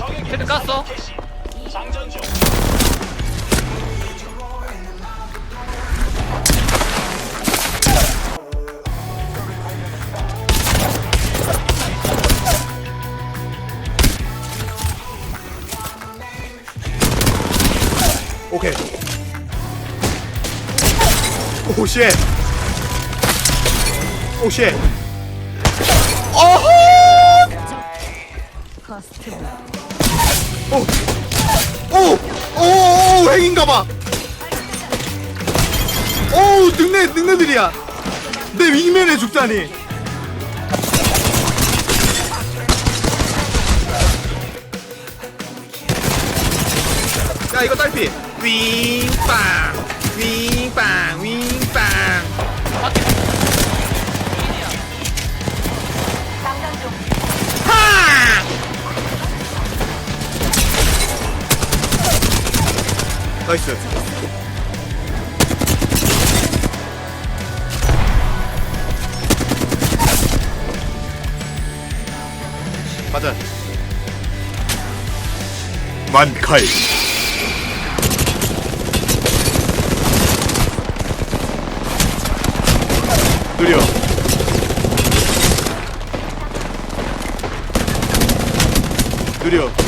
헤드 깠어? 오케이. 오 쉣. 오 쉣. 오! 오! 오! 오! 늑내, 늑내들이야! 내 윙맨에 죽다니! 야, 이거 딸피! 윙빵! 윙빵! 나이스. 가자. 만카이. 느려. 느려.